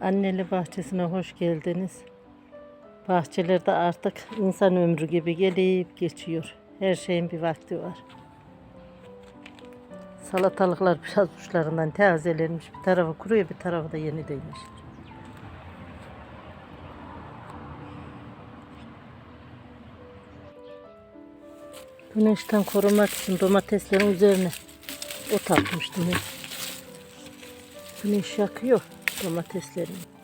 Anneli bahçesine hoş geldiniz. Bahçelerde artık insan ömrü gibi gelip geçiyor. Her şeyin bir vakti var. Salatalıklar biraz uçlarından tazelenmiş. Bir tarafı kuruyor, bir tarafı da yeni değmiş. Güneşten korumak için domateslerin üzerine ot atmıştım. Güneş yakıyor domateslerini.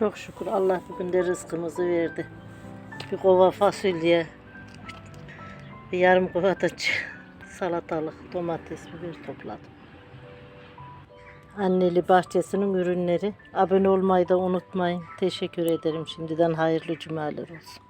Çok şükür Allah bugün de rızkımızı verdi. Bir kova fasulye, bir yarım kova da salatalık, domates, biber topladım. Anneli bahçesinin ürünleri. Abone olmayı da unutmayın. Teşekkür ederim şimdiden hayırlı cumalar olsun.